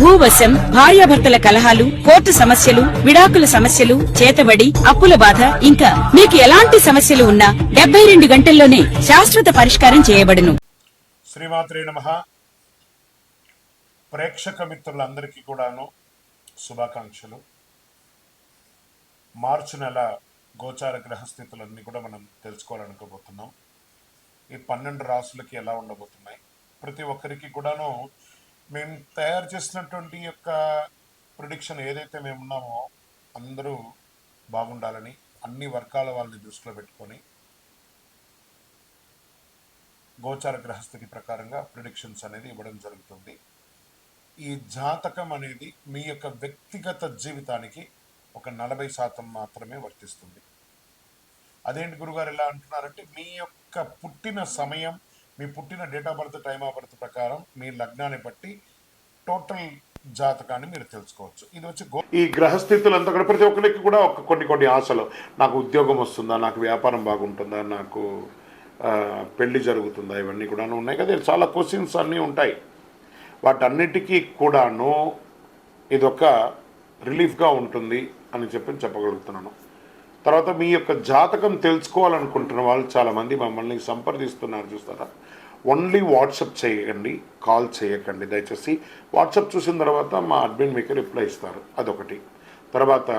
భూవశం భార్యాభర్తల కలహాలు కోర్టు సమస్యలు విడాకుల సమస్యలు చేతబడి అప్పుల బాధ ఇంకా మీకు ఎలాంటి సమస్యలు ఉన్నా డెబ్బై రెండు గంటల్లోనే శాశ్వత పరిష్కారం చేయబడును. శ్రీమాత్రే నమ. ప్రేక్షక మిత్రులందరికీ కూడాను శుభాకాంక్షలు. మార్చి నెల గోచార గ్రహస్థితులన్నీ కూడా మనం తెలుసుకోవాలనుకోబోతున్నాం. ఈ పన్నెండు రాసులకి ఎలా ఉండబోతున్నాయి? ప్రతి ఒక్కరికి కూడాను మేము తయారు చేసినటువంటి యొక్క ప్రొడిక్షన్ ఏదైతే మేము ఉన్నామో అందరూ బాగుండాలని అన్ని వర్గాల వాళ్ళని దృష్టిలో పెట్టుకొని గోచార గ్రహస్థితి ప్రకారంగా ప్రిడిక్షన్స్ అనేది ఇవ్వడం జరుగుతుంది. ఈ జాతకం అనేది మీ యొక్క వ్యక్తిగత జీవితానికి ఒక నలభై శాతం మాత్రమే వర్తిస్తుంది. అదేంటి గురుగారు ఎలా అంటున్నారంటే మీ యొక్క పుట్టిన సమయం మీ పుట్టిన date of birth time of birth ప్రకారం మీ లగ్నాన్ని బట్టి టోటల్ జాతకాన్ని మీరు తెలుసుకోవచ్చు. ఇది వచ్చి ఈ ఈ గ్రహస్థితులంతా కూడా ప్రతి ఒక్కరికి కూడా ఒక కొన్ని కొన్ని ఆశలు. నాకు ఉద్యోగం వస్తుందా నాకు వ్యాపారం బాగుంటుందా నాకు పెళ్ళి జరుగుతుందా ఇవన్నీ కూడా ఉన్నాయి కదా. చాలా క్వశ్చన్స్ అన్నీ ఉంటాయి. వాటన్నిటికీ కూడాను ఇదొక రిలీఫ్గా ఉంటుంది అని చెప్పి చెప్పగలుగుతున్నాను. తర్వాత మీ యొక్క జాతకం తెలుసుకోవాలనుకుంటున్న వాళ్ళు చాలామంది మమ్మల్ని సంప్రదిస్తున్నారు చూస్తారా? ఓన్లీ వాట్సప్ చేయకండి కాల్ చేయకండి. దయచేసి వాట్సప్ చూసిన తర్వాత మా అడ్మిన్ మీకు రిప్లై ఇస్తారు. అదొకటి. తర్వాత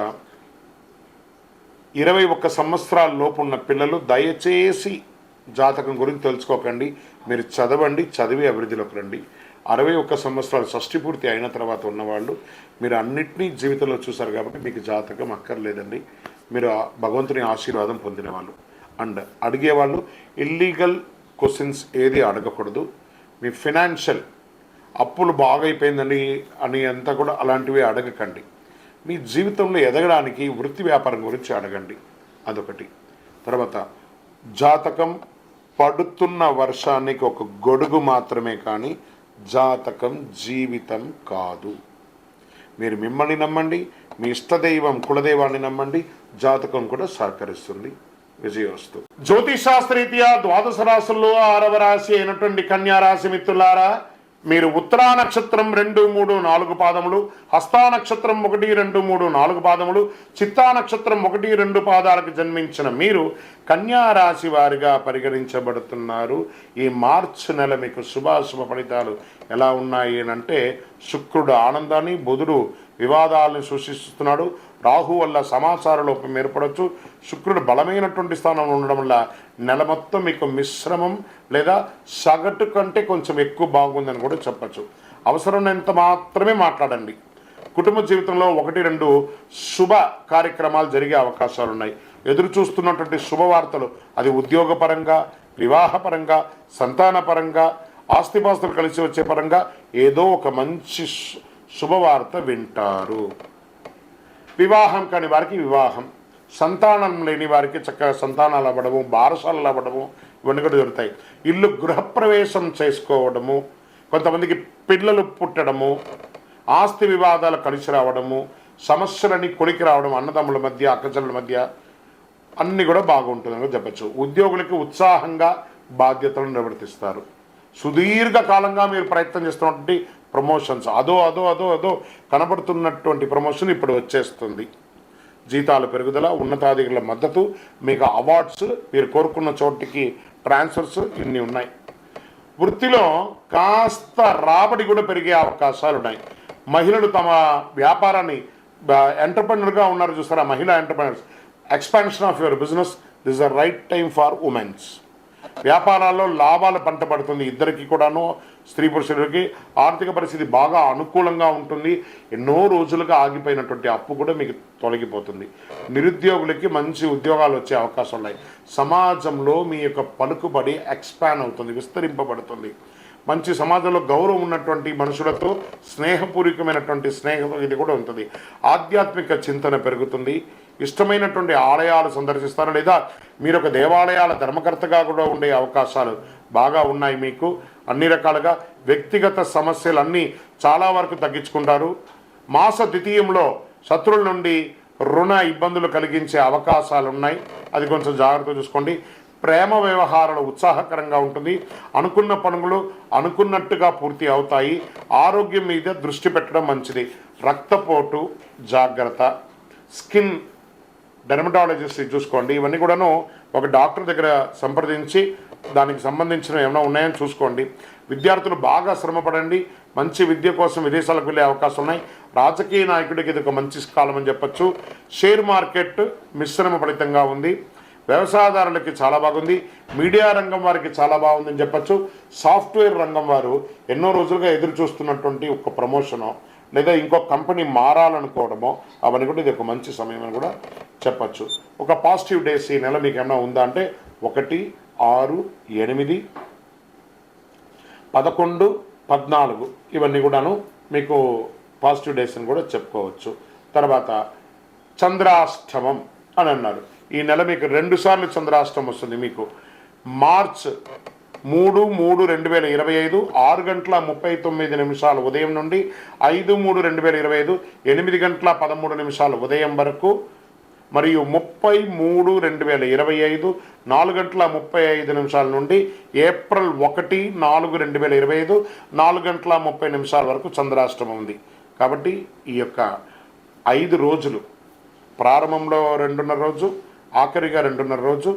ఇరవై ఒక్క సంవత్సరాల లోపు ఉన్న పిల్లలు దయచేసి జాతకం గురించి తెలుసుకోకండి. మీరు చదవండి చదివి అభివృద్ధిలోకి రండి. అరవై ఒక్క సంవత్సరాలు షష్టి పూర్తి అయిన తర్వాత ఉన్నవాళ్ళు మీరు అన్నిటినీ జీవితంలో చూసారు కాబట్టి మీకు జాతకం అక్కర్లేదండి. మీరు ఆ భగవంతుని ఆశీర్వాదం పొందిన వాళ్ళు అండ్ అడిగేవాళ్ళు ఇల్లీగల్ క్వశ్చన్స్ ఏది అడగకూడదు. మీ ఫినాన్షియల్ అప్పులు బాగైపోయిందని అని అంతా కూడా అలాంటివి అడగకండి. మీ జీవితంలో ఎదగడానికి వృత్తి వ్యాపారం గురించి అడగండి. అదొకటి. తర్వాత జాతకం పడుతున్న వర్షానికి ఒక గొడుగు మాత్రమే కానీ జాతకం జీవితం కాదు. మీరు మిమ్మల్ని నమ్మండి మీ ఇష్టదైవం కులదైవాన్ని నమ్మండి జాతకం కూడా సహకరిస్తుంది. విజయోస్తు జ్యోతిషాస్త్రరీత్యా ద్వాదశ రాశుల్లో ఆరవ రాశి అయినటువంటి కన్యా రాశి మిత్రులారా మీరు ఉత్తరా నక్షత్రం రెండు మూడు నాలుగు పాదములు హస్తా నక్షత్రం ఒకటి రెండు మూడు నాలుగు పాదములు చిత్తా నక్షత్రం ఒకటి రెండు పాదాలకు జన్మించిన మీరు కన్యారాశి వారిగా పరిగణించబడుతున్నారు. ఈ మార్చి నెల మీకు శుభాశుభ ఫలితాలు ఎలా ఉన్నాయి అంటే శుక్రుడు ఆనందాన్ని బుధుడు వివాదాలను సృష్టిస్తున్నాడు. రాహు వల్ల సమాచార లోపం ఏర్పడవచ్చు శుక్రుడు బలమైనటువంటి స్థానంలో ఉండడం వల్ల నెల మొత్తం మీకు మిశ్రమం లేదా సగటు కంటే కొంచెం ఎక్కువ బాగుందని కూడా చెప్పచ్చు. అవసరమైనంత మాత్రమే మాట్లాడండి. కుటుంబ జీవితంలో ఒకటి రెండు శుభ కార్యక్రమాలు జరిగే అవకాశాలు ఉన్నాయి. ఎదురు చూస్తున్నటువంటి శుభవార్తలు అది ఉద్యోగపరంగా వివాహపరంగా సంతానపరంగా ఆస్తిపాస్తులు కలిసి వచ్చే పరంగా ఏదో ఒక మంచి శుభవార్త వింటారు. వివాహం కాని వారికి వివాహం. సంతానం లేని వారికి చక్కగా సంతానాలు అవ్వడము బారసాలలు అవ్వడము ఇవన్నీ కూడా జరుగుతాయి. ఇల్లు గృహప్రవేశం చేసుకోవడము కొంతమందికి పిల్లలు పుట్టడము ఆస్తి వివాదాలు కలిసి రావడము సమస్యలని కొలికి రావడం అన్నదమ్ముల మధ్య అక్కచెల్ల మధ్య అన్నీ కూడా బాగుంటుందని చెప్పచ్చు. ఉద్యోగులకి ఉత్సాహంగా బాధ్యతలను నిర్వర్తిస్తారు. సుదీర్ఘకాలంగా మీరు ప్రయత్నం చేస్తున్నటువంటి ప్రమోషన్స్ అదో అదో అదో అదో కనబడుతున్నటువంటి ప్రమోషన్ ఇప్పుడు వచ్చేస్తుంది. జీతాల పెరుగుదల ఉన్నతాధికారుల మద్దతు మీకు అవార్డ్స్ మీరు కోరుకున్న చోటికి ట్రాన్స్ఫర్స్ ఇన్ని ఉన్నాయి. వృత్తిలో కాస్త రాబడి కూడా పెరిగే అవకాశాలు ఉన్నాయి. మహిళలు తమ వ్యాపారాన్ని ఎంటర్ప్రెనర్గా ఉన్నారు చూస్తారా? మహిళా entrepreneurs expansion of your business this the right time for women's వ్యాపారాల్లో లాభాలు పంట పడుతుంది ఇద్దరికి కూడాను స్త్రీ పురుషులకి. ఆర్థిక పరిస్థితి బాగా అనుకూలంగా ఉంటుంది. ఎన్నో రోజులుగా ఆగిపోయినటువంటి అప్పు కూడా మీకు తొలగిపోతుంది. నిరుద్యోగులకి మంచి ఉద్యోగాలు వచ్చే అవకాశం ఉన్నాయి. సమాజంలో మీ యొక్క పలుకుబడి ఎక్స్పాన్ అవుతుంది విస్తరింపబడుతుంది. మంచి సమాజంలో గౌరవం ఉన్నటువంటి మనుషులతో స్నేహపూర్వకమైనటువంటి స్నేహం ఇది కూడా ఉంటుంది. ఆధ్యాత్మిక చింతన పెరుగుతుంది. ఇష్టమైనటువంటి ఆలయాలు సందర్శిస్తారు లేదా మీరు ఒక దేవాలయాల ధర్మకర్తగా కూడా ఉండే అవకాశాలు బాగా ఉన్నాయి మీకు. అన్ని రకాలుగా వ్యక్తిగత సమస్యలన్నీ చాలా వరకు తగ్గించుకుంటారు. మాస ద్వితీయంలో శత్రువుల నుండి రుణ ఇబ్బందులు కలిగించే అవకాశాలు ఉన్నాయి అది కొంచెం జాగ్రత్త చూసుకోండి. ప్రేమ వ్యవహారాలు ఉత్సాహకరంగా ఉంటుంది. అనుకున్న పనులు అనుకున్నట్టుగా పూర్తి అవుతాయి. ఆరోగ్యం మీద దృష్టి పెట్టడం మంచిది. రక్తపోటు జాగ్రత్త. స్కిన్ డెర్మటాలజిస్ట్ చూసుకోండి. ఇవన్నీ కూడాను ఒక డాక్టర్ దగ్గర సంప్రదించి దానికి సంబంధించిన ఏమైనా ఉన్నాయని చూసుకోండి. విద్యార్థులు బాగా శ్రమపడండి మంచి విద్య కోసం విదేశాలకు వెళ్ళే అవకాశం ఉన్నాయి. రాజకీయ నాయకుడికి ఇది ఒక మంచి కాలం అని చెప్పొచ్చు. షేర్ మార్కెట్ మిశ్రమ ఫలితంగా ఉంది. వ్యవసాయదారులకి చాలా బాగుంది. మీడియా రంగం వారికి చాలా బాగుందని చెప్పచ్చు. సాఫ్ట్వేర్ రంగం వారు ఎన్నో రోజులుగా ఎదురు చూస్తున్నటువంటి ఒక ప్రమోషను లేదా ఇంకో కంపెనీ మారాలనుకోవడమో అవన్నీ కూడా ఇది ఒక మంచి సమయం అని కూడా చెప్పచ్చు. ఒక పాజిటివ్ డేస్ ఈ నెల మీకు ఏమైనా ఉందా అంటే ఒకటి ఆరు ఎనిమిది పదకొండు పద్నాలుగు. ఇవన్నీ కూడాను మీకు పాజిటివ్ డేస్ అని కూడా చెప్పుకోవచ్చు. తర్వాత చంద్రాష్టమం అని అన్నారు. ఈ నెల మీకు రెండు సార్లు చంద్రాష్టమం వస్తుంది మీకు. మార్చ్ మూడు మూడు రెండు వేల ఇరవై ఐదు ఆరు గంటల ముప్పై తొమ్మిది నిమిషాలు ఉదయం నుండి ఐదు మూడు రెండు వేల ఇరవై ఐదు ఎనిమిది గంటల పదమూడు నిమిషాలు ఉదయం వరకు మరియు ముప్పై మూడు రెండు వేల ఇరవై ఐదు నాలుగు గంటల ముప్పై ఐదు నిమిషాల నుండి ఏప్రిల్ ఒకటి నాలుగు రెండు వేల ఇరవై ఐదు నాలుగు గంటల ముప్పై నిమిషాల వరకు చంద్రాష్టమం ఉంది. కాబట్టి ఈ యొక్క ఐదు రోజులు ప్రారంభంలో రెండున్నర రోజు ఆఖరిగా రెండున్నర రోజు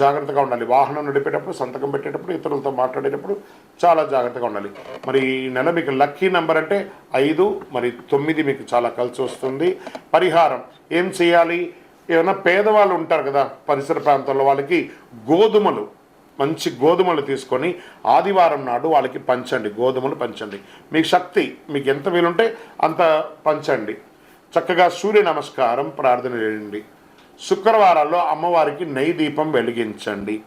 జాగ్రత్తగా ఉండాలి. వాహనం నడిపేటప్పుడు సంతకం పెట్టేటప్పుడు ఇతరులతో మాట్లాడేటప్పుడు చాలా జాగ్రత్తగా ఉండాలి. మరి ఈ నెల మీకు లక్కీ నెంబర్ అంటే ఐదు మరి తొమ్మిది మీకు చాలా కలిసి వస్తుంది. పరిహారం ఏం చేయాలి? ఏమైనా పేదవాళ్ళు ఉంటారు కదా పరిసర ప్రాంతాల్లో వాళ్ళకి గోధుమలు మంచి గోధుమలు తీసుకొని ఆదివారం నాడు వాళ్ళకి పంచండి గోధుమలు పంచండి. మీకు శక్తి మీకు ఎంత వీలుంటే అంత పంచండి. చక్కగా సూర్య నమస్కారం ప్రార్థన చేయండి. శుక్రవారాల్లో అమ్మవారికి నెయ్యి దీపం వెలిగించండి.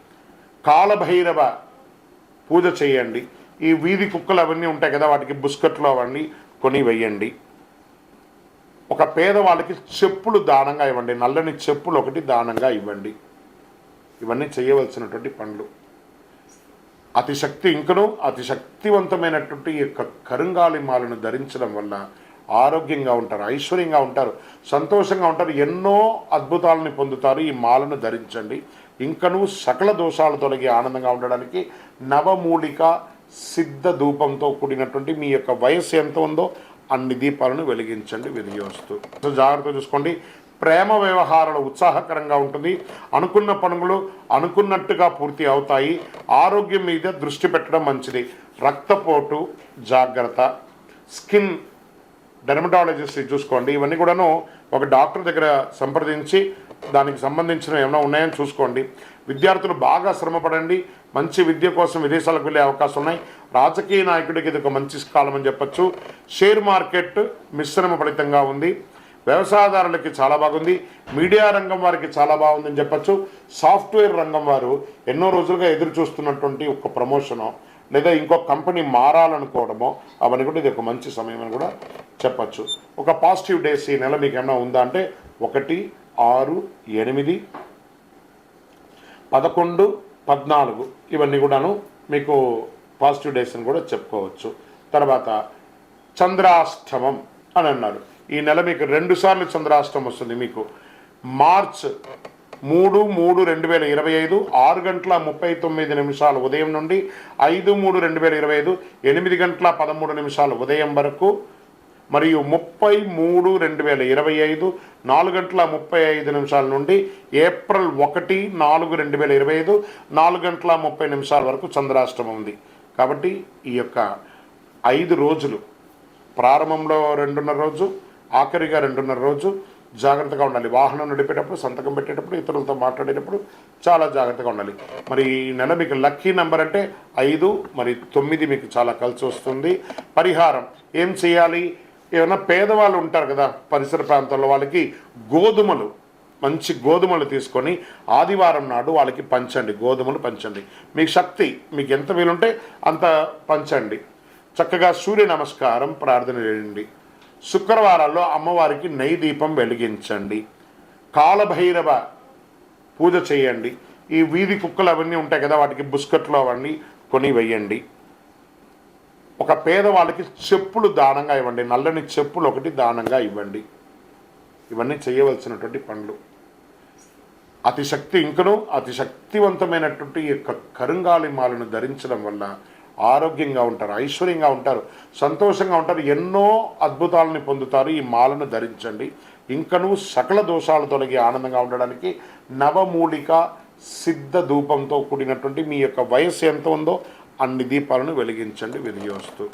కాలభైరవ పూజ చేయండి. ఈ వీధి కుక్కలు అవన్నీ ఉంటాయి కదా వాటికి బుస్కట్లు అవన్నీ కొని వెయ్యండి ఒక పేదవాళ్ళకి చెప్పులు దానంగా ఇవ్వండి. నల్లని చెప్పులు ఒకటి దానంగా ఇవ్వండి. ఇవన్నీ చేయవలసినటువంటి పనులు. అతి శక్తి ఇంకను అతి శక్తివంతమైనటువంటి ఈ యొక్క కరుంగాలి మాలను ధరించడం వల్ల ఆరోగ్యంగా ఉంటారు ఐశ్వర్యంగా ఉంటారు సంతోషంగా ఉంటారు. ఎన్నో అద్భుతాలను పొందుతారు ఈ మాలను ధరించండి. ఇంకను సకల దోషాలు తొలగి ఆనందంగా ఉండడానికి నవమూలిక సిద్ధ ధూపంతో కూడినటువంటి మీ యొక్క వయస్సు ఎంత ఉందో అన్ని దీపాలను వెలిగించండి వెలిగివస్తూ జాగ్రత్త చూసుకోండి. ప్రేమ వ్యవహారాలు ఉత్సాహకరంగా ఉంటుంది. అనుకున్న పనులు అనుకున్నట్టుగా పూర్తి అవుతాయి. ఆరోగ్యం మీద దృష్టి పెట్టడం మంచిది. రక్తపోటు జాగ్రత్త. స్కిన్ డెర్మటాలజిస్ట్ చూసుకోండి. ఇవన్నీ కూడాను ఒక డాక్టర్ దగ్గర సంప్రదించి దానికి సంబంధించిన ఏమైనా ఉన్నాయని చూసుకోండి. విద్యార్థులు బాగా శ్రమపడండి. మంచి విద్య కోసం విదేశాలకు వెళ్ళే అవకాశం ఉన్నాయి. రాజకీయ నాయకుడికి ఇది ఒక మంచి కాలం అని చెప్పచ్చు. షేర్ మార్కెట్ మిశ్రమ ఫలితంగా ఉంది. వ్యవసాయదారులకి చాలా బాగుంది. మీడియా రంగం వారికి చాలా బాగుందని చెప్పచ్చు. సాఫ్ట్వేర్ రంగం వారు ఎన్నో రోజులుగా ఎదురు చూస్తున్నటువంటి ఒక ప్రమోషను లేదా ఇంకో కంపెనీ మారాలనుకోవడమో అవన్నీ కూడా ఇది ఒక మంచి సమయం అని కూడా చెప్పచ్చు. ఒక పాజిటివ్ డేస్ ఈ నెల మీకు ఏమైనా ఉందా అంటే ఒకటి ఆరు ఎనిమిది పదకొండు పద్నాలుగు. ఇవన్నీ కూడాను మీకు పాజిటివ్ డేస్ అని కూడా చెప్పుకోవచ్చు. తర్వాత చంద్రాష్టమం అని అన్నారు. ఈ నెల మీకు రెండు సార్లు చంద్రాష్టమం వస్తుంది మీకు. మార్చ్ మూడు మూడు రెండు వేల ఇరవై ఐదు ఆరు గంటల ముప్పై తొమ్మిది నిమిషాలు ఉదయం నుండి ఐదు మూడు రెండు వేల ఇరవై ఐదు ఎనిమిది గంటల పదమూడు నిమిషాలు ఉదయం వరకు మరియు ముప్పై మూడు రెండు వేల ఇరవై ఐదు నాలుగు గంటల ముప్పై ఐదు నిమిషాల నుండి ఏప్రిల్ ఒకటి నాలుగు రెండు వేల ఇరవై ఐదు నాలుగు గంటల ముప్పై నిమిషాల వరకు చంద్రాష్టమం ఉంది. కాబట్టి ఈ యొక్క ఐదు రోజులు ప్రారంభంలో రెండున్నర రోజు ఆఖరిగా రెండున్నర రోజు జాగ్రత్తగా ఉండాలి. వాహనం నడిపేటప్పుడు సంతకం పెట్టేటప్పుడు ఇతరులతో మాట్లాడేటప్పుడు చాలా జాగ్రత్తగా ఉండాలి. మరి ఈ నెల మీకు లక్కీ నెంబర్ అంటే ఐదు మరి తొమ్మిది మీకు చాలా కలిసి వస్తుంది. పరిహారం ఏం చేయాలి? ఏమైనా పేదవాళ్ళు ఉంటారు కదా పరిసర ప్రాంతాల్లో వాళ్ళకి గోధుమలు మంచి గోధుమలు తీసుకొని ఆదివారం నాడు వాళ్ళకి పంచండి గోధుమలు పంచండి. మీకు శక్తి మీకు ఎంత వీలుంటే అంత పంచండి. చక్కగా సూర్య నమస్కారం ప్రార్థన చేయండి. శుక్రవారాల్లో అమ్మవారికి నెయ్యి దీపం వెలిగించండి. కాలభైరవ పూజ చేయండి. ఈ వీధి కుక్కలు అవన్నీ ఉంటాయి కదా వాటికి బుస్కట్లు అవన్నీ కొని వెయ్యండి ఒక పేదవాళ్ళకి చెప్పులు దానంగా ఇవ్వండి. నల్లని చెప్పులు ఒకటి దానంగా ఇవ్వండి. ఇవన్నీ చేయవలసినటువంటి పనులు. అతి శక్తి ఇంకను అతి శక్తివంతమైనటువంటి ఈ యొక్క కరుంగాలి మాలను ధరించడం వల్ల ఆరోగ్యంగా ఉంటారు ఐశ్వర్యంగా ఉంటారు సంతోషంగా ఉంటారు. ఎన్నో అద్భుతాలని పొందుతారు ఈ మాలను ధరించండి. ఇంకను సకల దోషాలు తొలగి ఆనందంగా ఉండడానికి నవమూలిక సిద్ధ ధూపంతో కూడినటువంటి మీ యొక్క వయస్సు ఎంత ఉందో అన్ని దీపాలను వెలిగించండి వినియోగిస్తూ.